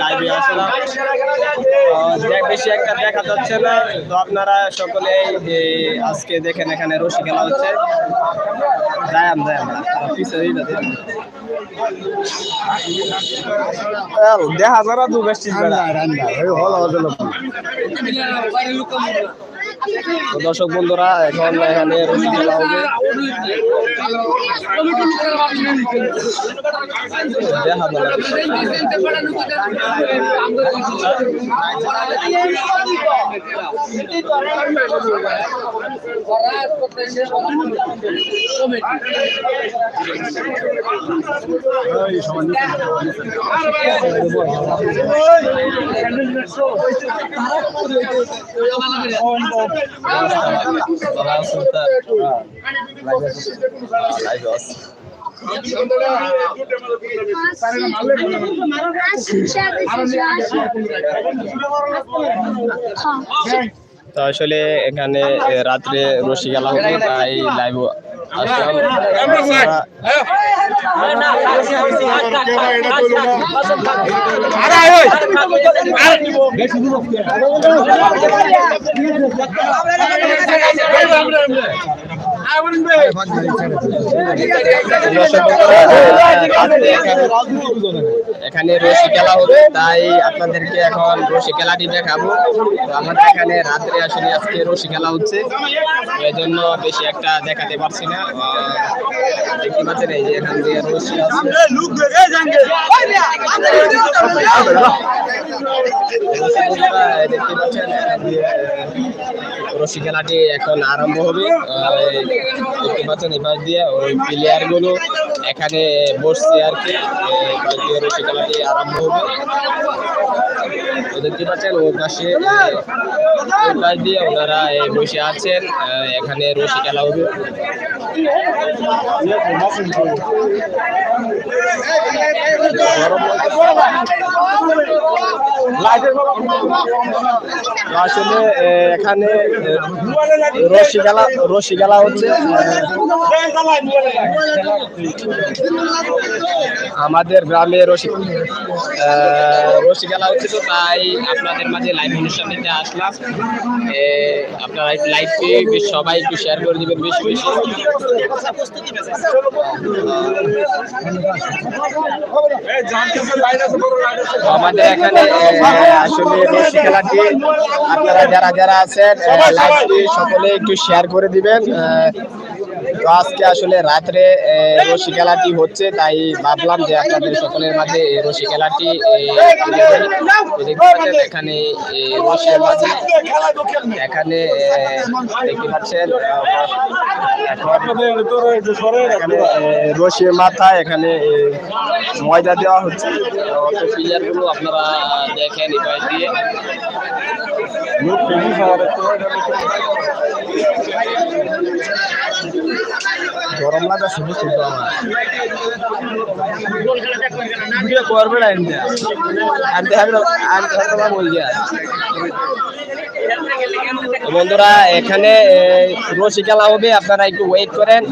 লাইভে আসলাম। বেশি একটা দেখা যাচ্ছে না। তো আপনারা সকলেই আজকে দেখেন এখানে রশি খেলা হচ্ছে। দেখা যারা দু বেশি দর্শক বন্ধুরা এখন এখানে রশি তো আসলে এখানে রাত্রে রশি গেলাম তাই লাইভ আসলাম আপনারা- এখানে রশি খেলা হবে, তাই আপনাদেরকে এখন রশি খেলাটি দেখাবো। তো আমাদের এখানে রাত্রে আসলে আজকে রশি খেলা হচ্ছে। এই জন্য বেশি একটা দেখাতে পারছি না। দেখতে পাচ্ছেন এই যে এখান দিয়ে রশি দেখতে পাচ্ছেন রশি খেলাটি এখন আরম্ভ হবে। এবার দিয়ে ওই প্লেয়ারগুলো এখানে বসছে আর কি খেলাটি আরম্ভ হবে দেখতে পাচ্ছেন ওই পাশে ওই পাশ দিয়ে ওনারা বসে আছেন এখানে রশি খেলা হবে। আসলে এখানে রশি খেলা রশি খেলা হচ্ছে। আমাদের গ্রামে রশি খেলা হচ্ছে তো তাই আপনাদের মাঝে লাইভ অনুষ্ঠান নিতে আসলাম। আপনারা লাইভটি সবাই একটু শেয়ার করে দিবেন, বেশি বেশি। আমাদের এখানে আসলে রশি খেলাটি আপনারা যারা যারা আছেন লাইভটি সকলে একটু শেয়ার করে দিবেন তো আজকে আসলে রাত্রে রশি খেলাটি হচ্ছে, তাই ভাবলাম যে আপনাদের সকলের মাঝে রশি খেলাটি এখানে এখানে দেখতে পাচ্ছেন রশির মাথা এখানে ময়দা দেওয়া হচ্ছে। আপনারা দেখেন দিয়ে। গরম লাগা শুধু আমার ভিডিও করবে না আনতে হবে বল গিয়া বন্ধুরা এখানে রশি খেলা হবে আপনারা একটু ওয়েট করেন।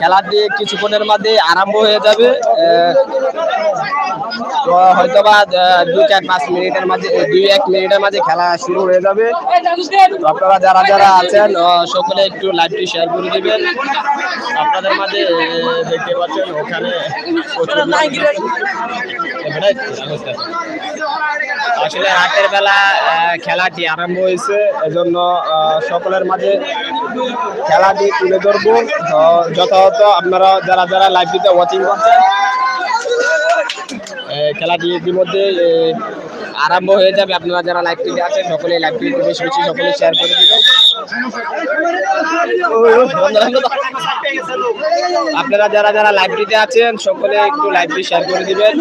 খেলা দিয়ে কিছুক্ষণের মধ্যে আরম্ভ হয়ে যাবে তো হয়তো বা দুই চার পাঁচ মিনিটের মাঝে দুই এক মিনিটের মাঝে খেলা শুরু হয়ে যাবে। আপনারা যারা যারা আছেন সকলে একটু লাইভটি শেয়ার করে দিবেন। আপনাদের মাঝে দেখতে পাচ্ছেন ওখানে। আসলে রাতের বেলা খেলাটি আরম্ভ হয়েছে, এজন্য সকলের মাঝে খেলাটি তুলে ধরবো। যথাযথ আপনারা যারা যারা লাইভটিতে ওয়াচিং করছেন খেলাটি ইতিমধ্যে আরম্ভ হয়ে যাবে। আপনারা যারা লাইভটিতে আছেন, সকলে লাইভটি একটু বেশি বেশি সকলে শেয়ার করে দিবেন। আপনারা যারা যারা লাইভটিতে আছেন, সকলে একটু লাইভটি শেয়ার করে দিবেন।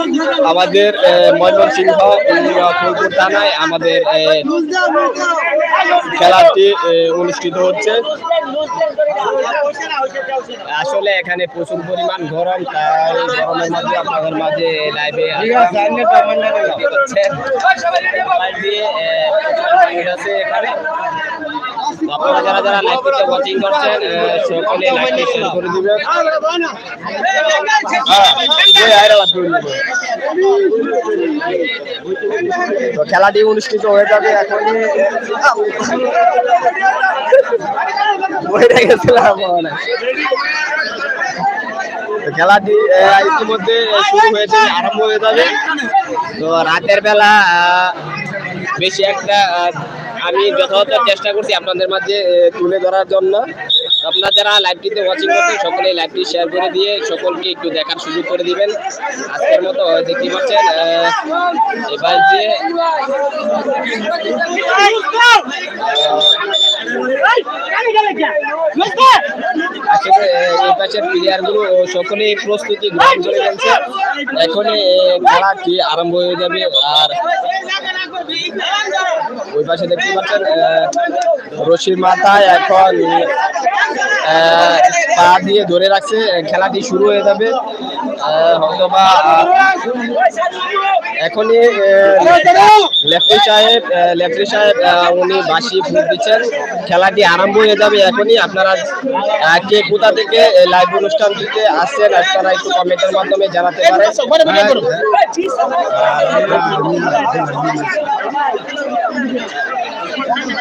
আমাদের ময়মনসিংহ ফুলপুর থানায় আমাদের খেলাটি অনুষ্ঠিত হচ্ছে। আসলে এখানে প্রচুর পরিমাণ গরম তাই গরমের মাঝে আপনাদের মাঝে লাইভে এখানে। আপনারা যারা যারা লাইভটিতে ওয়াচিং করছেন সকলে লাইভটি শেয়ার করে দিবেন। তো খেলাটি অনুষ্ঠিত হয়ে যাবে এখনই। বইটা গেছিলাম মনে হয়। তো খেলাটি ইতিমধ্যে শুরু হয়েছে, আরম্ভ হয়ে যাবে। তো রাতের বেলা বেশি একটা আমি যথাযথ চেষ্টা করছি আপনাদের মাঝে তুলে ধরার জন্য। আপনারা যারা লাইভটিতে ওয়াচিং করছেন, সকলে লাইভটি শেয়ার করে দিয়ে সকলকে একটু দেখার সুযোগ করে দিবেন। আজকের মতো দেখতে পাচ্ছেন এবার যে আসলে এই পাশের প্লেয়ারগুলো সকলেই প্রস্তুতি গ্রহণ করে ফেলছে এখনই খেলাটি আরম্ভ হয়ে যাবে আর ওই পাশে দেখতে পাচ্ছেন রশির মাথায় এখন পা দিয়ে ধরে রাখছে। খেলাটি শুরু হয়ে যাবে। আহ, হয়তোবা এখনই লেফটি সাহেব লেফটি সাহেব উনি বাসি ফুট দিচ্ছেন। খেলাটি আরম্ভ হয়ে যাবে এখনই। আপনারা কে কোথা থেকে লাইভ অনুষ্ঠান দিতে আসছেন আপনারা একটু কমেন্টের মাধ্যমে জানাতে পারেন।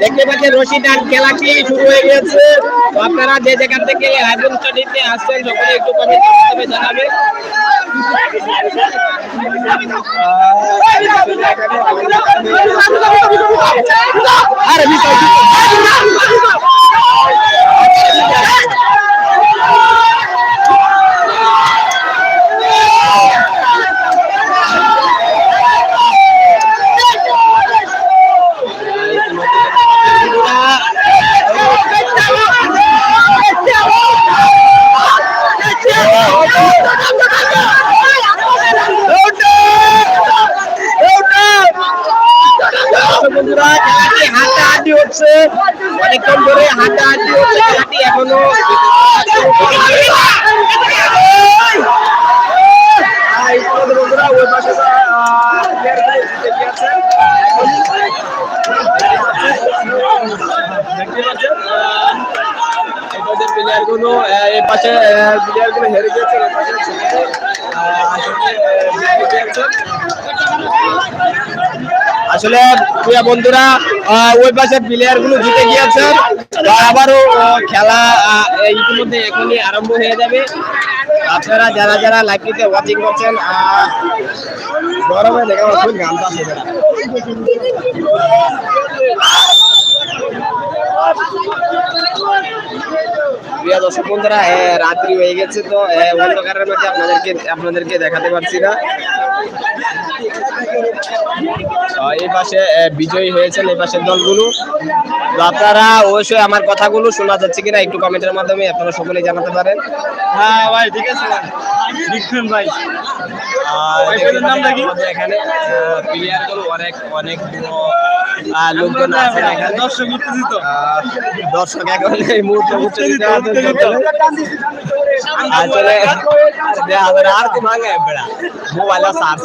দেখতে পাচ্ছেন রশি টান খেলাটি শুরু হয়ে গেছে আপনারা যে জায়গা থেকে লাইভ স্টাডিতে আসছেন, সকলে একটু কমেন্ট জানাবেন। আরে বিষয় বন্ধুরা খেলাটি হাড্ডাহাড্ডি হচ্ছে অনেকক্ষণ ধরে হাড্ডাহাড্ডি হচ্ছে খেলাটি এখনও আহ, ইতিমধ্যে বন্ধুরা ওই পাশে আহ, player গুলো জিতে গিয়েছে। দেখতে পাচ্ছেন, আহ, এই পাশের player গুলো, আহ, এই পাশে প্লেয়ারগুলো হেরে গিয়েছে এই পাশে আসলে। আসলে, প্রিয় বন্ধুরা ওই পাশের প্লেয়ারগুলো জিতে গিয়েছে আবারও খেলা ইতিমধ্যে এখনই আরম্ভ হয়ে যাবে আপনারা যারা যারা লাইভটিতে ওয়াচিং করছেন গরমে দেখা খুব গান এরা। প্রিয় দর্শক বন্ধুরা রাত্রি হয়ে গেছে তো অন্ধকারের মধ্যে আপনাদেরকে আপনাদেরকে দেখাতে পারছি না। এই পাশে বিজয়ী হয়েছেন এই পাশের দলগুলো। তো আপনারা অবশ্যই আমার কথাগুলো শোনা যাচ্ছে কিনা একটু কমেন্টের মাধ্যমে আপনারা সকলেই জানাতে পারেন। হ্যাঁ ভাই, ঠিক আছে। ভাই। আর এখানে প্লেয়ার অনেক অনেক লোকজন আছেন এখানে। দর্শক উত্তেজিত। দর্শক এখন এই মুহূর্তে উত্তেজিত আসলে আর কি বেড়া। মোবাইল চার্জ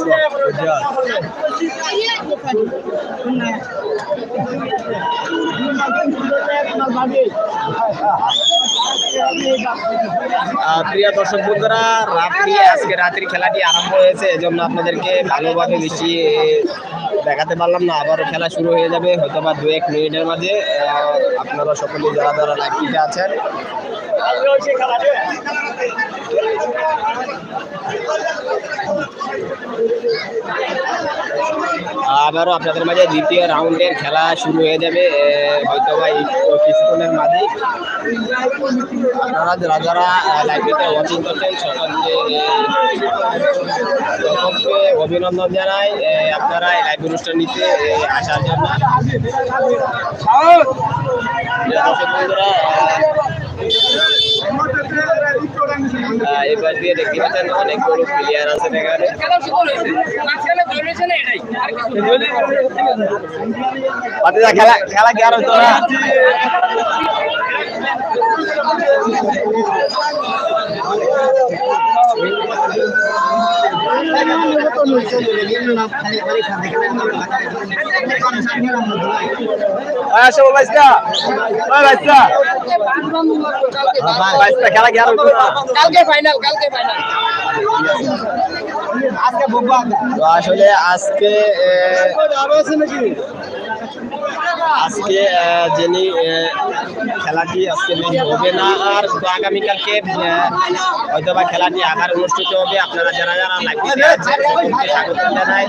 আহ, প্রিয় দর্শক বন্ধুরা, রাত্রি, আজকে রাত্রি খেলাটি আরম্ভ হয়েছে, এজন্য আপনাদেরকে ভালোভাবে বেশি দেখাতে পারলাম না। আবারও খেলা শুরু হয়ে যাবে হয়তো বা দু এক মিনিটের মাঝে। আপনারা সকলে যারা যারা লাইভটিতে আছেন আবারও আপনাদের মাঝে দ্বিতীয় রাউন্ডের খেলা শুরু হয়ে যাবে। হয়তো বা কিছুক্ষণের মাঝে। আপনারা যারা ওয়াচিং করছেন সকলকে সকলকে অভিনন্দন জানাই। আপনারা এই লাইভ অনুষ্ঠানটিতে আসার জন্য। বন্ধুরা এবার দিয়ে দেখতে পাচ্ছেন বড় প্লেয়ার আছে এখানে। খেলা খেলা কি আর হতো না খেলা কালকে ফাইনাল কালকে ফাইনাল তো আসলে আজকে আজকে যিনি খেলাটি আজকে হবে না, আর আগামীকালকে হয়তো বা খেলাটি আবার অনুষ্ঠিত হবে, আপনারা যারা যারা লাইভে আছেন স্বাগত জানাই।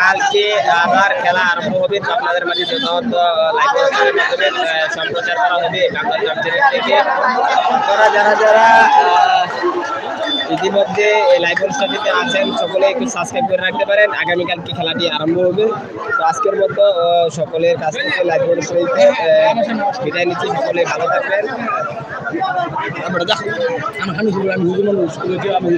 কালকে আবার খেলা আরম্ভ হবে, তো আপনাদের মাঝে যথাযথ লাইভ মাধ্যমে সম্প্রচার করা হবে বাংলা থেকে। যারা যারা ইতিমধ্যে লাইভ অনুষ্ঠানটিতে আছেন সকলে একটু সাবস্ক্রাইব করে রাখতে পারেন আগামীকাল কি খেলাটি আরম্ভ হবে তো আজকের মতো সকলের কাছ থেকে লাইভ অনুষ্ঠানটিতে বিদায় নিচ্ছি সকলে ভালো থাকবেন আমি আমি মানুষ আমি